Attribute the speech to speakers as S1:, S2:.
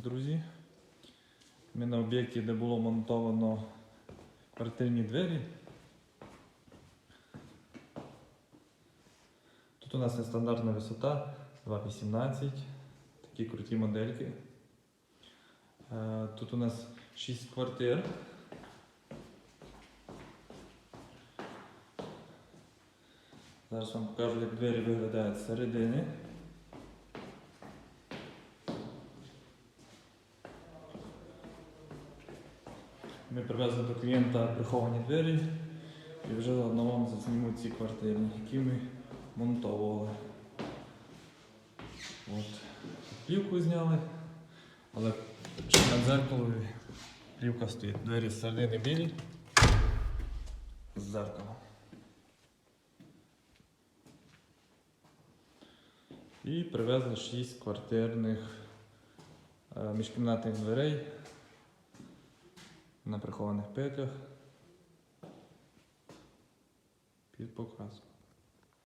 S1: друзі. Ми на об'єкті, де було монтовано квартирні двері. Тут у нас нестандартна висота 2,18. Такі круті модельки. Е, Тут у нас 6 квартир. Зараз вам покажу, як двері виглядають з середини. Ми привезли до клієнта приховані двері і вже заодно вам засніму ці квартири, які ми монтовували. От. Плівку зняли, але на дзеркалові плівка стоїть. Двері з середини білі з дзеркалом. І привезли 6 квартирних е, міжкімнатних дверей на прихованих петлях під покраску.